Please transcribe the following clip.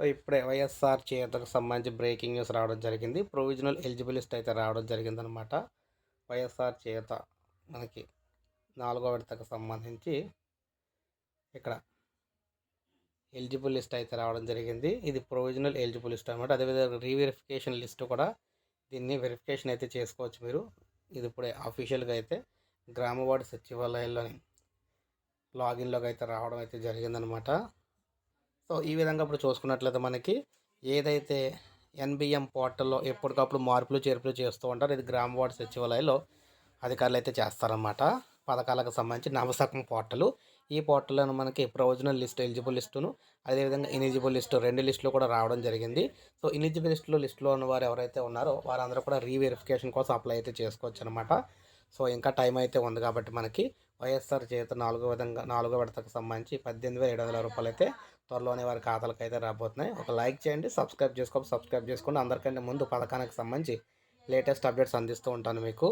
So ఇప్పుడే వైఎస్ఆర్ చేతకు సంబంధించి breaking news రావడం జరిగింది. ప్రొవిజనల్ ఎలిజిబిలిస్ట్ అయితే రావడం జరిగిందనమాట వైఎస్ఆర్ చేత మనకి నాలుగో విడతకు సంబంధించి ఇక్కడ ఎలిజిబుల్ లిస్ట్ అయితే రావడం జరిగింది. ఇది ప్రొవిజనల్ ఎలిజిబుల్ లిస్ట్ అనమాట అదేవిధంగా రీవెరిఫికేషన్ లిస్ట్ కూడా దీన్ని వెరిఫికేషన్ అయితే చేసుకోవచ్చు మీరు. ఇది ఇప్పుడే అఫీషియల్గా అయితే గ్రామవార్డు సచివాలయంలోని లాగిన్లోకి అయితే రావడం అయితే జరిగిందనమాట సో ఈ విధంగా ఇప్పుడు చూసుకున్నట్లయితే మనకి ఏదైతే ఎన్బిఎం పోర్టల్లో ఎప్పటికప్పుడు మార్పులు చేర్పులు చేస్తూ ఉంటారు ఇది గ్రామ వార్డు సచివాలయంలో అధికారులు అయితే చేస్తారన్నమాట. పథకాలకు సంబంధించి నవసకం పోర్టలు. ఈ పోర్టల్లో మనకి ప్రొవిజనల్ లిస్ట్ ఎలిజిబుల్ లిస్టును అదేవిధంగా ఇనిజిబుల్ లిస్టు రెండు లిస్టులు కూడా రావడం జరిగింది. సో ఇనిజిబుల్ లిస్టులో లిస్టులో ఉన్న వారు ఎవరైతే ఉన్నారో వారందరూ కూడా రీవెరిఫికేషన్ కోసం అప్లై అయితే చేసుకోవచ్చు అనమాట సో ఇంకా టైం అయితే ఉంది కాబట్టి మనకి వైఎస్ఆర్ చేత నాలుగో విధంగా నాలుగో విడతకు సంబంధించి పద్దెనిమిది వేల ఏడు వందల రూపాయలు అయితే త్వరలోనే వారి ఖాతాలకు అయితే రాబోతున్నాయి. ఒక లైక్ చేయండి సబ్స్క్రైబ్ చేసుకోండి సబ్స్క్రైబ్ చేసుకోండి అందరికంటే ముందు పథకానికి సంబంధించి లేటెస్ట్ అప్డేట్స్ అందిస్తూ ఉంటాను మీకు.